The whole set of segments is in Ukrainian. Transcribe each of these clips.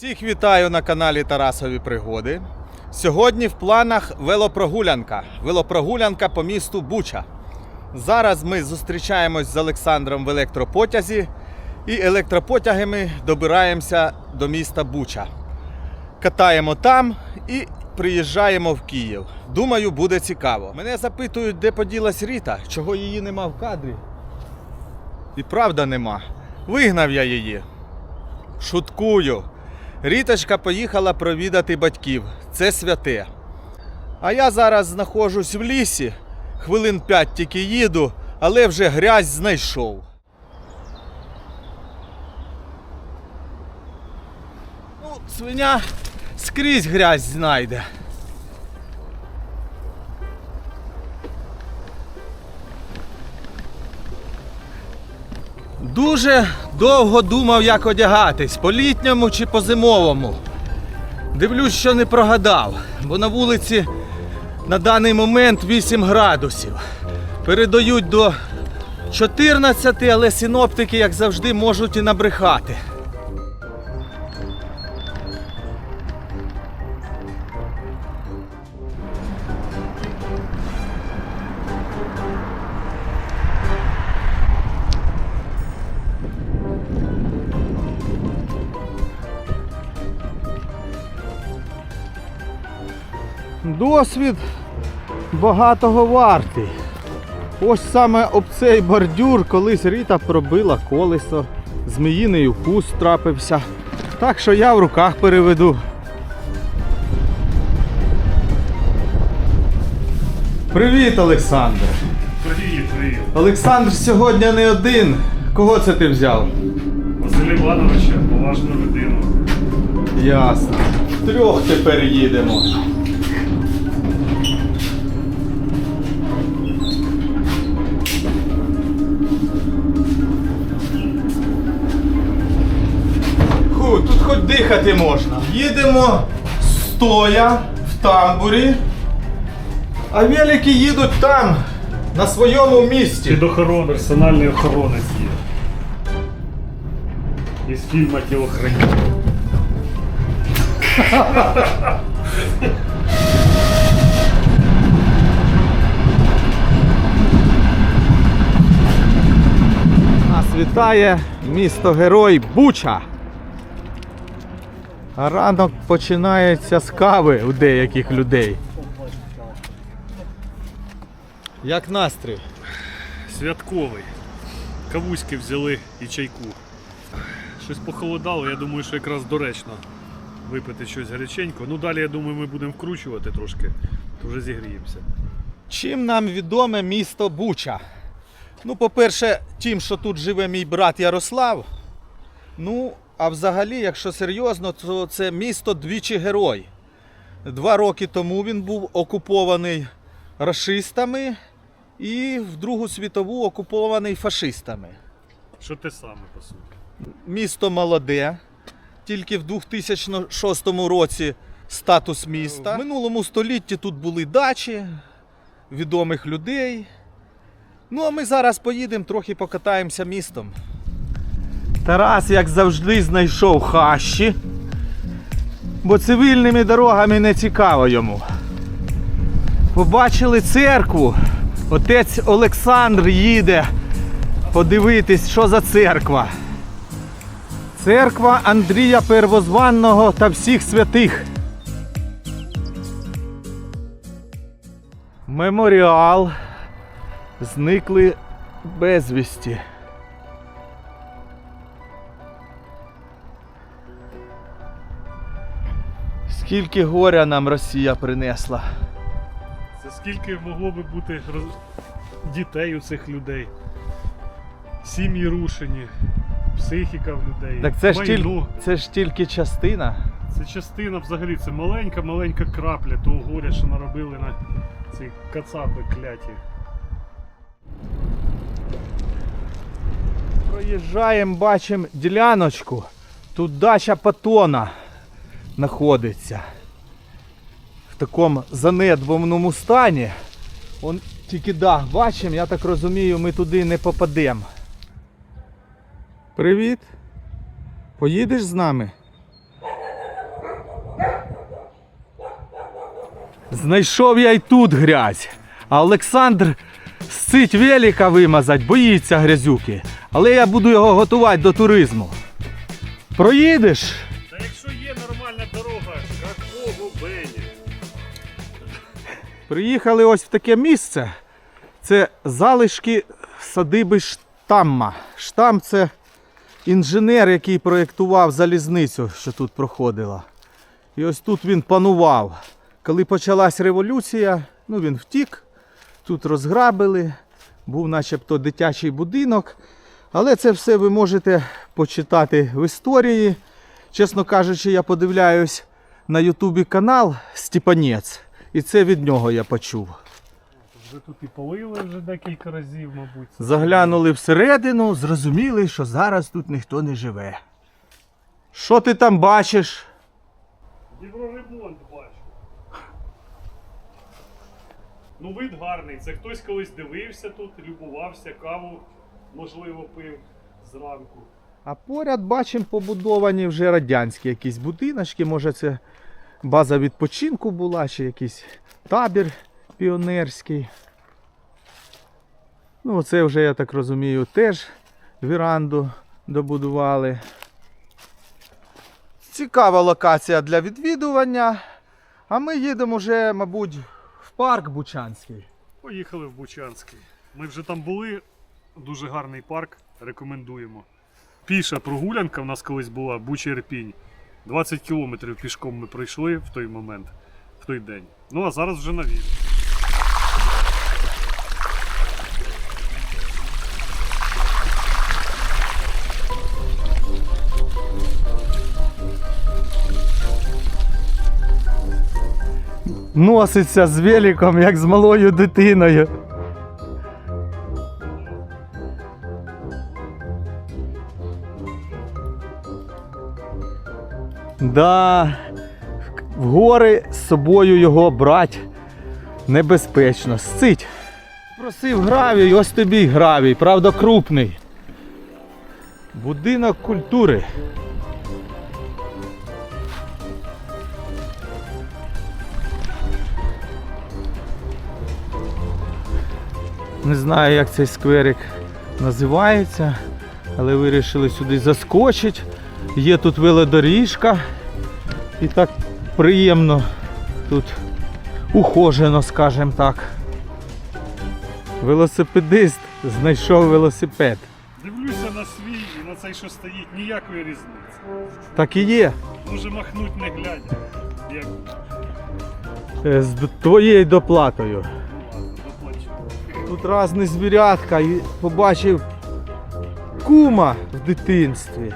Всіх вітаю на каналі Тарасові Пригоди. Сьогодні в планах велопрогулянка. Велопрогулянка по місту Буча. Зараз ми зустрічаємось з Олександром в електропотязі і електропотягами добираємося до міста Буча. Катаємо там і приїжджаємо в Київ. Думаю, буде цікаво. Мене запитують, де поділась Ріта, чого її нема в кадрі. І правда нема. Вигнав я її. Шуткую. Ріточка поїхала провідати батьків. Це святе. А я зараз знаходжусь в лісі. Хвилин п'ять тільки їду, але вже грязь знайшов. Ну, свиня скрізь грязь знайде. Дуже довго думав, як одягатись, по літньому чи по зимовому. Дивлюсь, що не прогадав, бо на вулиці на даний момент 8 градусів. Передають до 14, але синоптики, як завжди, можуть і набрехати. Досвід багатого вартий. Ось саме об цей бордюр колись Ріта пробила колесо, зміїний укус трапився. Так що я в руках переведу. Привіт, Олександр! Привіт, привіт. Олександр сьогодні не один. Кого це ти взяв? Василь Івановича, поважну людину. Ясно. Трьох тепер їдемо. Дихати можна. Їдемо стоя в тамбурі, а велики їдуть там, на своєму місці. Під охорону, персональний охоронець є. Із фільму Тілохранитель. Нас вітає місто Герой Буча. А ранок починається з кави у деяких людей. Як настрій? Святковий. Кавуськи взяли і чайку. Щось похолодало, я думаю, що якраз доречно випити щось гаряченько. Ну далі, я думаю, ми будемо вкручувати трошки, то вже зігріємося. Чим нам відоме місто Буча? Ну, по-перше, тим, що тут живе мій брат Ярослав. Ну, а взагалі, якщо серйозно, то це місто двічі герой. Два роки тому він був окупований рашистами і в Другу світову окупований фашистами. Що те саме, по суті. Місто молоде, тільки в 2006 році статус міста. В минулому столітті тут були дачі відомих людей. Ну, а ми зараз поїдемо, трохи покатаємося містом. Тарас, як завжди, знайшов хащі, бо цивільними дорогами не цікаво йому. Побачили церкву. Отець Олександр їде подивитись, що за церква. Церква Андрія Первозванного та всіх святих. Меморіал. Зникли безвісті. Скільки горя нам Росія принесла. Це скільки могло би бути роз- дітей у цих людей? Сім'ї рушені, психіка в людей. Так це ж, тіль... це ж тільки частина. Це частина взагалі, це маленька-маленька крапля того горя, що наробили на ці кацапи кляті. Проїжджаємо, бачимо діляночку. Тут дача Патона знаходиться. В такому занедбаному стані. Он тільки дах бачимо, я так розумію, ми туди не попадемо. Привіт. Поїдеш з нами? Знайшов я й тут грязь. А Олександр сцить велика вимазать, боїться грязюки. Але я буду його готувати до туризму. Проїдеш? Приїхали ось в таке місце. Це залишки садиби Штамма. Штам це інженер, який проєктував залізницю, що тут проходила. І ось тут він панував. Коли почалась революція, ну він втік, тут розграбили, був начебто дитячий будинок. Але це все ви можете почитати в історії. Чесно кажучи, я подивляюсь на Ютубі канал Степанець. І це від нього я почув. Вже тут і полили вже декілька разів, мабуть. Заглянули всередину, зрозуміли, що зараз тут ніхто не живе. Що ти там бачиш? Євроремонт бачу. Ну, вид гарний. Це хтось колись дивився тут, любувався, каву, можливо, пив зранку. А поряд бачимо побудовані вже радянські якісь будиночки. Може це база відпочинку була, чи якийсь табір піонерський. Ну, це вже, я так розумію, теж віранду добудували. Цікава локація для відвідування. А ми їдемо вже, мабуть, в парк Бучанський. Поїхали в Бучанський. Ми вже там були. Дуже гарний парк, рекомендуємо. Піша прогулянка в нас колись була, Буча Ірпінь. 20 кілометрів пішком ми пройшли в той момент, в той день. Ну а зараз вже на вільні. Носиться з великом, як з малою дитиною. Да, в гори з собою його брати небезпечно. Сцить. Просив гравій, ось тобі гравій, правда крупний. Будинок культури. Не знаю, як цей скверик називається, але вирішили сюди заскочити. Є тут велодоріжка. І так приємно тут ухожено, скажімо так. Велосипедист знайшов велосипед. Дивлюся на свій і на цей, що стоїть, ніякої різниці. Так і є. Може махнуть не глядя. Як Е, З твоєю доплатою. ну. Тут різні звірятка і побачив кума в дитинстві.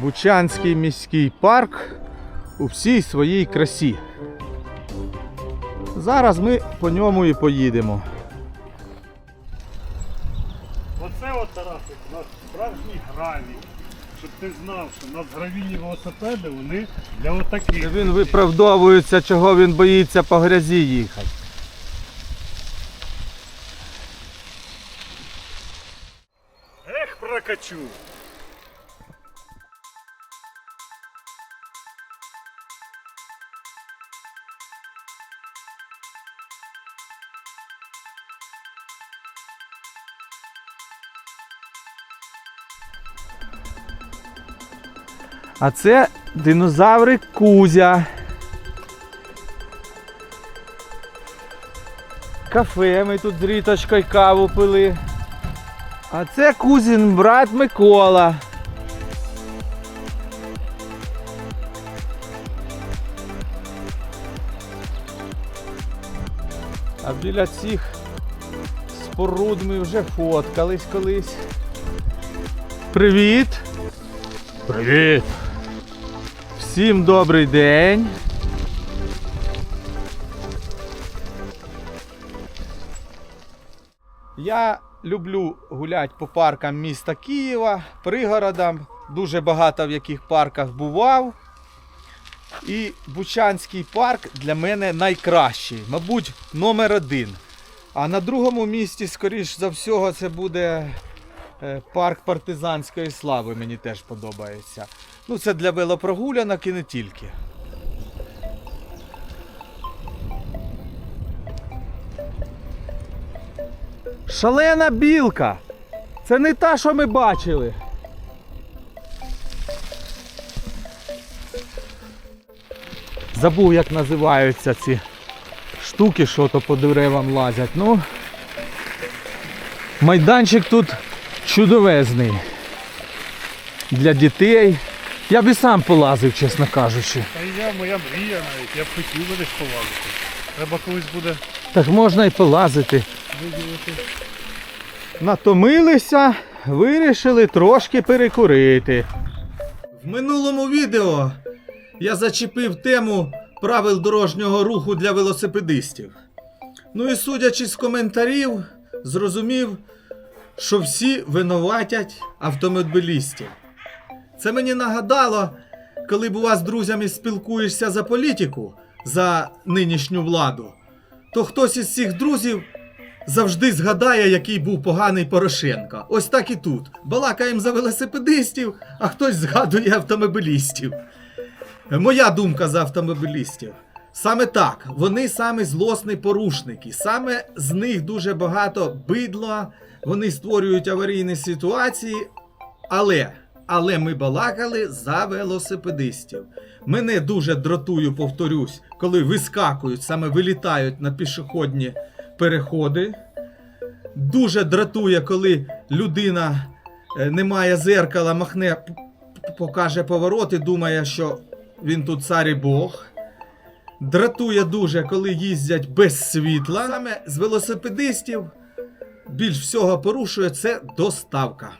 Бучанський міський парк у всій своїй красі. Зараз ми по ньому і поїдемо. Оце от Тарасик, у нас справжній гравій. Щоб ти знав, що у нас гравійні велосипеди, вони для отаких. Він виправдовується, чого він боїться по грязі їхати. Ех, прокачу! А це динозаврик Кузя. Кафе ми тут з Ріточкою каву пили. А це Кузін брат Микола. А біля цих споруд ми вже фоткались колись. Привіт! Привіт! Всім добрий день! Я люблю гуляти по паркам міста Києва, пригородам, дуже багато в яких парках бував. І Бучанський парк для мене найкращий, мабуть, номер один. А на другому місці, скоріш за всього, це буде е, парк партизанської слави. Мені теж подобається. Ну, це для велопрогулянок і не тільки. Шалена білка! Це не та, що ми бачили. Забув, як називаються ці штуки, що то по деревам лазять. Ну, майданчик тут чудовезний. Для дітей. Я б і сам полазив, чесно кажучи. Та і я, моя мрія навіть, я б хотів би десь полазити. Треба колись буде Так можна і полазити. виділити. Натомилися, вирішили трошки перекурити. В минулому відео я зачепив тему правил дорожнього руху для велосипедистів. Ну і судячи з коментарів, зрозумів, що всі винуватять автомобілістів. Це мені нагадало, коли бува з друзями спілкуєшся за політику, за нинішню владу, то хтось із цих друзів завжди згадає, який був поганий Порошенко. Ось так і тут. Балакаємо за велосипедистів, а хтось згадує автомобілістів. Моя думка за автомобілістів. Саме так, вони саме злосні порушники, саме з них дуже багато бидла, вони створюють аварійні ситуації, але, але ми балакали за велосипедистів. Мене дуже дратує, повторюсь, коли вискакують, саме вилітають на пішохідні переходи. Дуже дратує, коли людина е, не має зеркала, махне, покаже поворот і думає, що він тут цар і Бог. Дратує дуже, коли їздять без світла. Саме з велосипедистів більш всього порушує це доставка.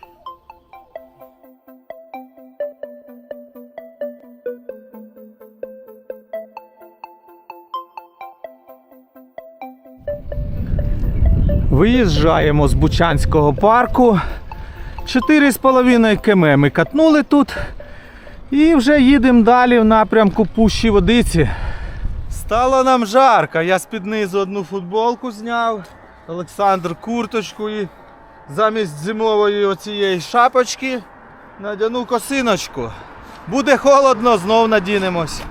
Виїжджаємо з Бучанського парку. 4,5 км ми катнули тут. І вже їдемо далі в напрямку Пущі Водиці. Стало нам жарко. Я з-під низу одну футболку зняв. Олександр курточку і замість зимової оцієї шапочки надяну косиночку. Буде холодно, знов надінемось.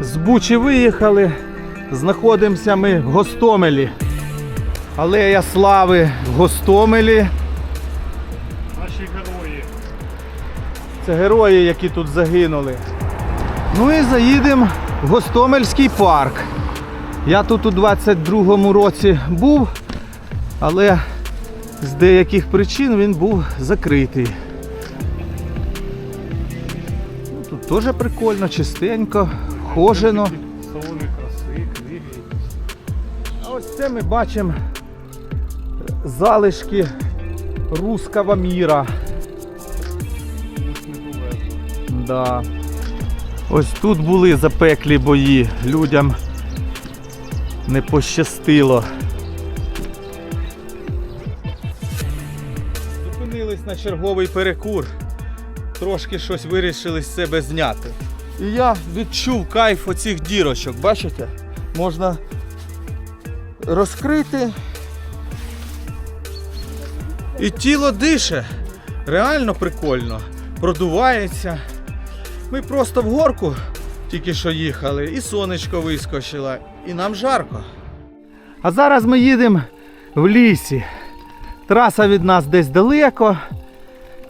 З Бучі виїхали. Знаходимося ми в Гостомелі. Алея Слави в Гостомелі. Наші герої. Це герої, які тут загинули. Ну і заїдемо в Гостомельський парк. Я тут у 22-му році був, але з деяких причин він був закритий. Ну, Тут теж прикольно, чистенько, вхожено. Салони краси, книги. А ось це ми бачимо залишки руского міра. Да. Ось тут були запеклі бої. Людям не пощастило. Зупинились на черговий перекур. Трошки щось вирішили з себе зняти. І я відчув кайф оцих дірочок. Бачите? Можна розкрити. І тіло дише. Реально прикольно. Продувається. Ми просто в горку тільки що їхали, і сонечко вискочило, і нам жарко. А зараз ми їдемо в лісі. Траса від нас десь далеко.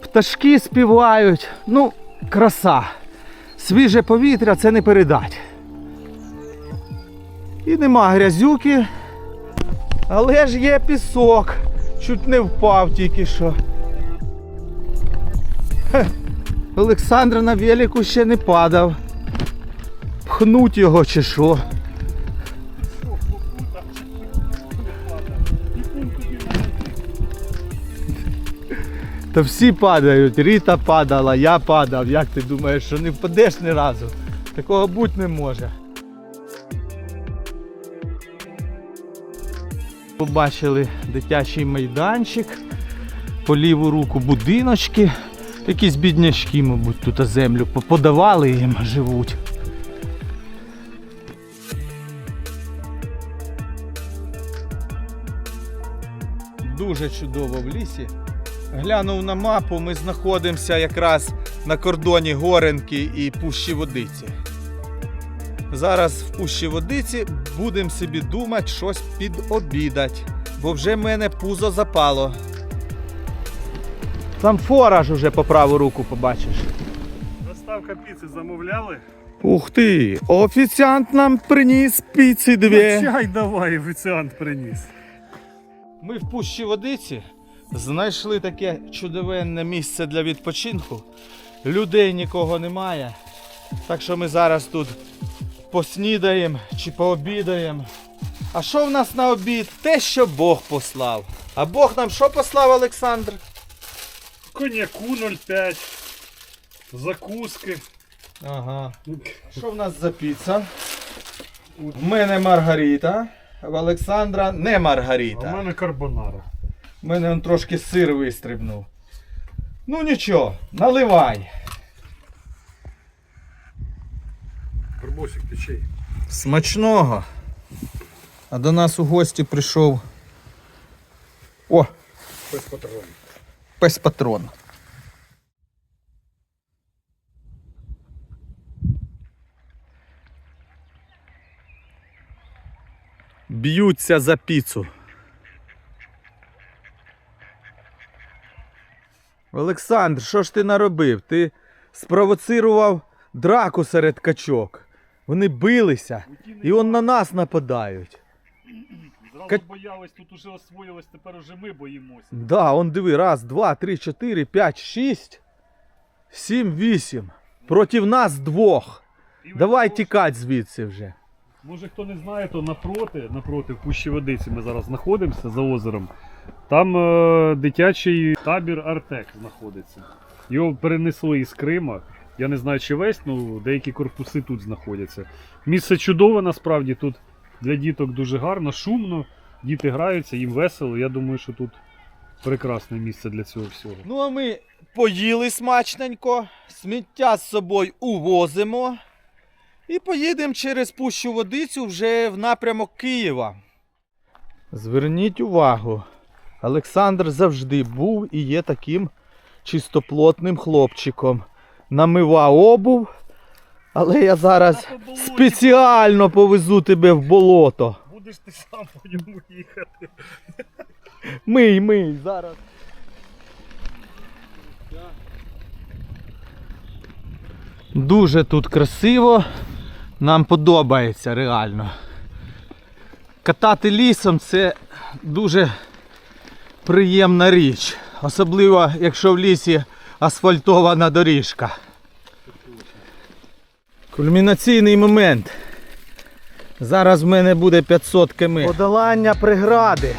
Пташки співають. Ну, краса. Свіже повітря це не передать. І нема грязюки. Але ж є пісок. Чуть не впав тільки що. Олександр на велику ще не падав. Пхнуть його чи що. Та всі падають. Ріта падала, я падав. Як ти думаєш, що не впадеш ні разу? Такого бути не може. Побачили дитячий майданчик, по ліву руку будиночки. Якісь бідняшки, мабуть, тут землю подавали їм живуть. Дуже чудово в лісі. Глянув на мапу, ми знаходимося якраз на кордоні Горенки і Пущі Водиці. Зараз в Пущі Водиці будемо собі думати щось підобідать, бо вже в мене пузо запало. Там фораж уже по праву руку побачиш. Доставка піци замовляли? Ух ти! Офіціант нам приніс піци дві. Чай давай, офіціант приніс. Ми в Пущі Водиці знайшли таке чудовенне місце для відпочинку. Людей нікого немає. Так що ми зараз тут поснідаємо чи пообідаємо. А що в нас на обід? Те, що Бог послав. А Бог нам що послав, Олександр? Коньяку 0,5. Закуски. Ага. Що в нас за піца? В мене Маргарита, в Олександра не А в мене карбонара. У мене он трошки сир вистрибнув. Ну нічого, наливай. Карбосик ти чий? Смачного. А до нас у гості прийшов. О, Без патронів. пес патрон. Б'ються за піцу. Олександр, що ж ти наробив? Ти спровоцирував драку серед качок. Вони билися і он на нас нападають. Зразу Ка- боялись, тут уже освоїлись, тепер уже ми боїмося. Да, он диви, раз, два, три, чотири, п'ять, шість, сім, вісім. Проти нас двох. І Давай того, тікать звідси вже. Може хто не знає, то напроти, напроти в Пущі Водиці ми зараз знаходимося за озером. Там е, дитячий табір Артек знаходиться. Його перенесли із Крима. Я не знаю, чи весь, ну деякі корпуси тут знаходяться. Місце чудове насправді тут для діток дуже гарно, шумно. Діти граються, їм весело. Я думаю, що тут прекрасне місце для цього всього. Ну а ми поїли смачненько, сміття з собою увозимо. І поїдемо через пущу водицю вже в напрямок Києва. Зверніть увагу, Олександр завжди був і є таким чистоплотним хлопчиком. Намивав обув, але я зараз спеціально повезу тебе в болото. Будеш ти сам по ньому їхати. Мий, мий, зараз. Дуже тут красиво. Нам подобається реально. Катати лісом це дуже приємна річ. Особливо, якщо в лісі асфальтована доріжка. Кульмінаційний момент. Зараз в мене буде 500 км. Подолання прегради.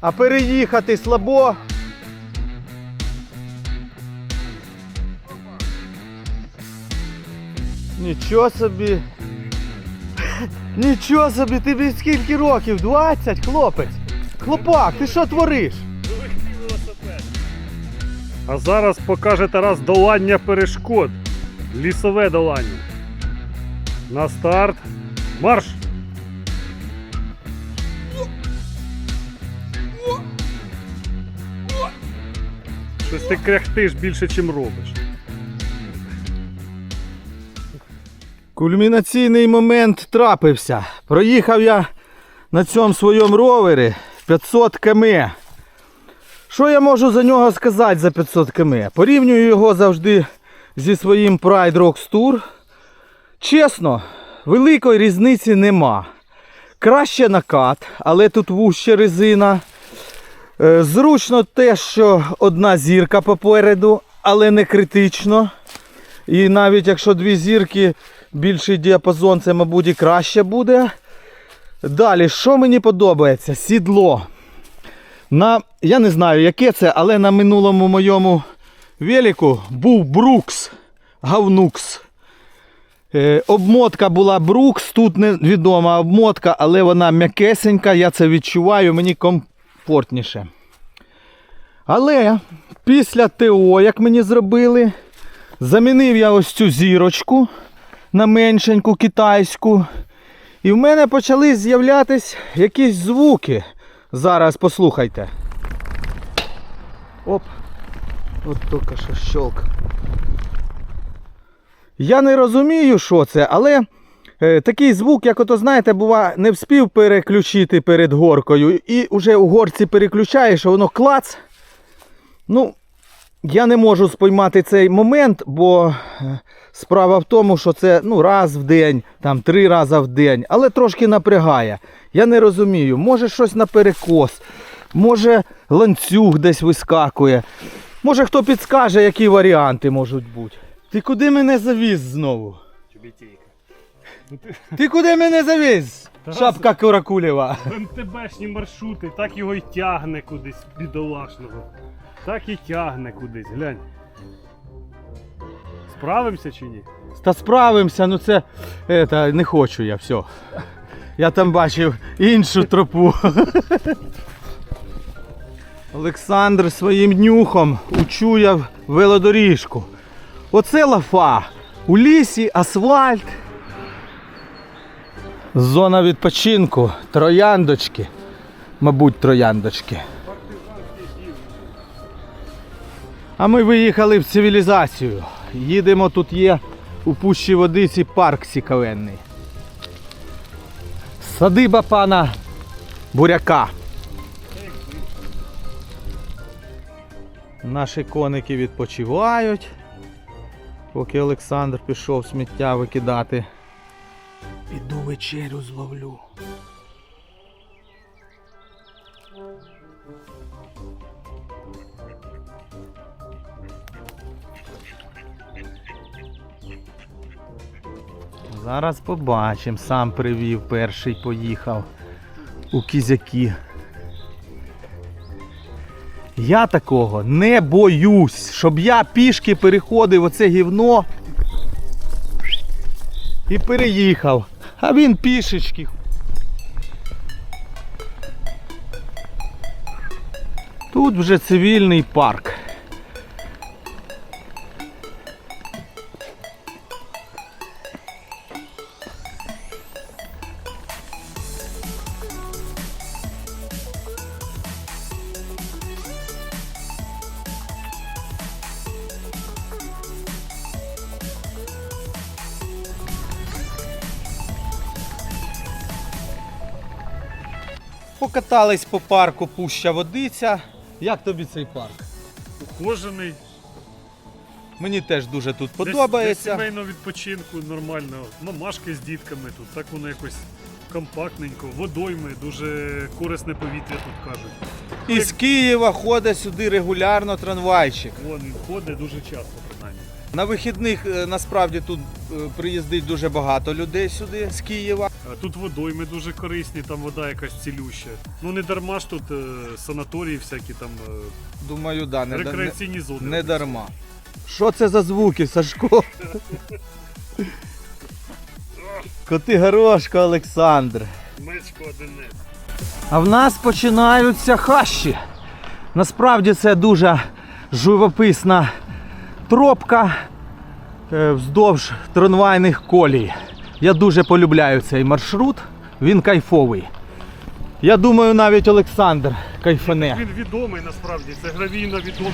А переїхати слабо. Нічого собі. Нічого собі, тобі скільки років? 20, хлопець. Хлопак, ти що твориш? А зараз покаже Тарас долання перешкод. Лісове долання. На старт. Марш! Щось ти кряхтиш більше, чим робиш. Кульмінаційний момент трапився. Проїхав я на цьому своєму ровері 500 км. Що я можу за нього сказати за 500 км? Порівнюю його завжди зі своїм Pride Rocks Tour. Чесно, великої різниці нема. Краще накат, але тут вужча резина. Е, Зручно те, що одна зірка попереду, але не критично. І навіть якщо дві зірки, більший діапазон, це, мабуть, і краще буде. Далі, що мені подобається? Сідло. На, я не знаю, яке це, але на минулому моєму велику був Брукс Гавнукс. Е, обмотка була Брукс, тут невідома обмотка, але вона м'якесенька, я це відчуваю, мені комфортніше. Але після ТО, як мені зробили, замінив я ось цю зірочку на меншеньку китайську. І в мене почали з'являтись якісь звуки. Зараз послухайте. Оп. От тільки що щелк. Я не розумію, що це, але е, такий звук, як ото, знаєте, бува, не вспів переключити перед горкою. І вже у горці переключаєш, а воно клац. Ну, я не можу споймати цей момент, бо е, справа в тому, що це ну, раз в день, там три рази в день, але трошки напрягає. Я не розумію, може щось на перекос, може ланцюг десь вискакує. Може хто підскаже, які варіанти можуть бути. Ти куди мене завіз знову? Ти куди мене завіз? Тарас. Шапка Куракулєва. МТБшні маршрути, так його й тягне кудись бідолашного. Так і тягне кудись, глянь. Справимося чи ні? Та справимося, ну це, это, не хочу я, все. Я там бачив іншу тропу. Олександр своїм нюхом учуяв велодоріжку. Оце лафа. У лісі асфальт. Зона відпочинку, трояндочки. Мабуть, трояндочки. А ми виїхали в цивілізацію. Їдемо, тут є у пущі водиці парк цікавенний. Садиба пана Буряка. Наші коники відпочивають, поки Олександр пішов сміття викидати. Піду вечерю зловлю. Зараз побачимо. Сам привів, перший поїхав у кізяки. Я такого не боюсь, щоб я пішки переходив оце гівно і переїхав. А він пішечки. Тут вже цивільний парк. Покатались по парку Пуща Водиця. Як тобі цей парк? Ухожений. Мені теж дуже тут подобається. Для сімейного відпочинку нормально. Мамашки з дітками тут. Так воно якось компактненько. Водойми, дуже корисне повітря тут кажуть. Із Києва ходить сюди регулярно трамвайчик. Вон він ходить дуже часто. На вихідних е, насправді тут е, приїздить дуже багато людей сюди з Києва. Тут водойми дуже корисні, там вода якась цілюща. Ну не дарма ж тут е, санаторії всякі там Думаю, да, не, не, рекреаційні зони. не дарма. Що це за звуки, Сашко? Коти горошко, Олександр. Мечко одине. А в нас починаються хащі. Насправді це дуже живописна тропка е, вздовж трамвайних колій. Я дуже полюбляю цей маршрут, він кайфовий. Я думаю, навіть Олександр кайфане. Він відомий насправді, це гравійно відома.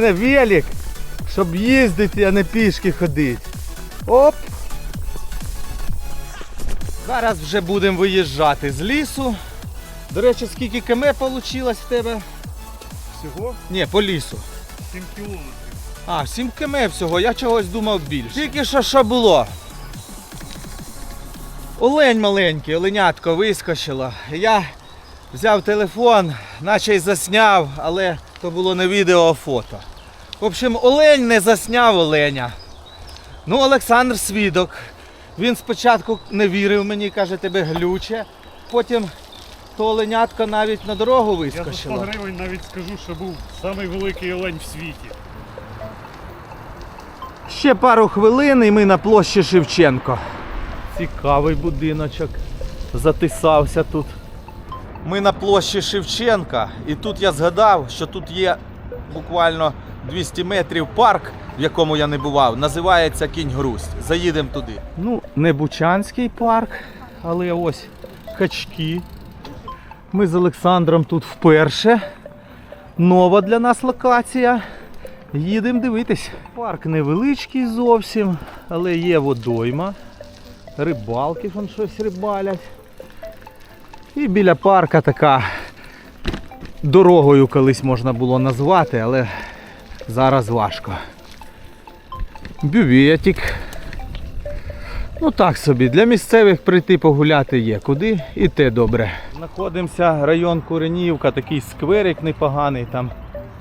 Мене велик, щоб їздити, а не пішки ходити. Оп! Зараз вже будемо виїжджати з лісу. До речі, скільки км вийшло в тебе? Всього Ні, по лісу. 7 кілометрів. А, 7 км всього, я чогось думав більше. Тільки що що було? Олень маленький, оленятко вискочило. Я взяв телефон, наче й засняв, але то було не відео, а фото. В общем, олень не засняв оленя. Ну, Олександр свідок. Він спочатку не вірив мені, каже, тебе глюче. Потім то оленятко навіть на дорогу Я за 100 вискочило. гривень навіть скажу, що був самий великий олень в світі. Ще пару хвилин і ми на площі Шевченко. Цікавий будиночок. Затисався тут. Ми на площі Шевченка, і тут я згадав, що тут є буквально 200 метрів парк, в якому я не бував. Називається Кінь Грусть. Заїдемо туди. Ну, не Бучанський парк, але ось качки. Ми з Олександром тут вперше. Нова для нас локація. Їдемо дивитись. Парк невеличкий зовсім, але є водойма. Рибалки вон щось рибалять. І біля парка така дорогою колись можна було назвати, але зараз важко. Бюветик. Ну так собі, для місцевих прийти погуляти є. Куди і те добре. Знаходимося район Куренівка, такий скверик непоганий, там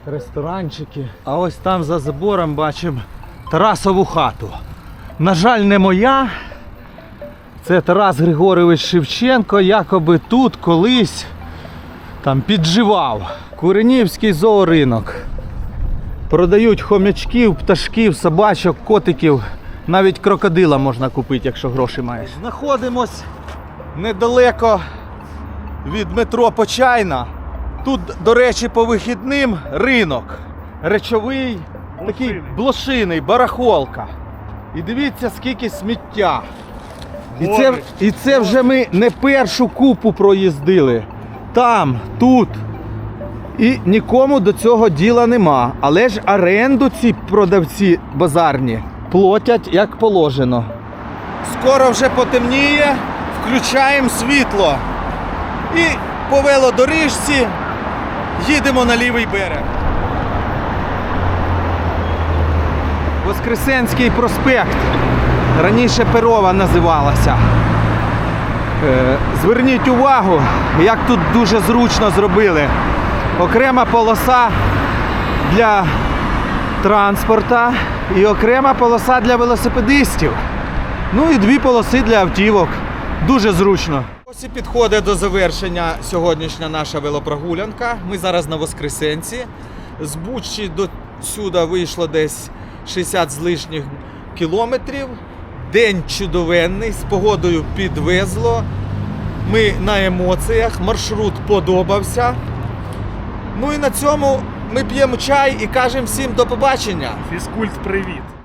ресторанчики. А ось там за забором бачимо Тарасову хату. На жаль, не моя. Це Тарас Григорович Шевченко, якоби тут колись там підживав. Куренівський зооринок. Продають хомячків, пташків, собачок, котиків. Навіть крокодила можна купити, якщо гроші маєш. Знаходимось недалеко від метро Почайна. Тут, до речі, по вихідним ринок. Речовий, такий Блошиний. блошиний, барахолка. І дивіться, скільки сміття. І це, і це вже ми не першу купу проїздили. Там, тут. І нікому до цього діла нема. Але ж оренду ці продавці базарні платять як положено. Скоро вже потемніє, включаємо світло. І по велодоріжці їдемо на лівий берег. Воскресенський проспект. Раніше Перова називалася. Е, Зверніть увагу, як тут дуже зручно зробили. Окрема полоса для транспорта і окрема полоса для велосипедистів. Ну і дві полоси для автівок. Дуже зручно. Ось і підходить до завершення сьогоднішня наша велопрогулянка. Ми зараз на Воскресенці. З Бучі до сюди вийшло десь 60 з лишніх кілометрів. День чудовенний, з погодою підвезло. Ми на емоціях, маршрут подобався. Ну і на цьому ми п'ємо чай і кажемо всім до побачення. Фізкульт, привіт.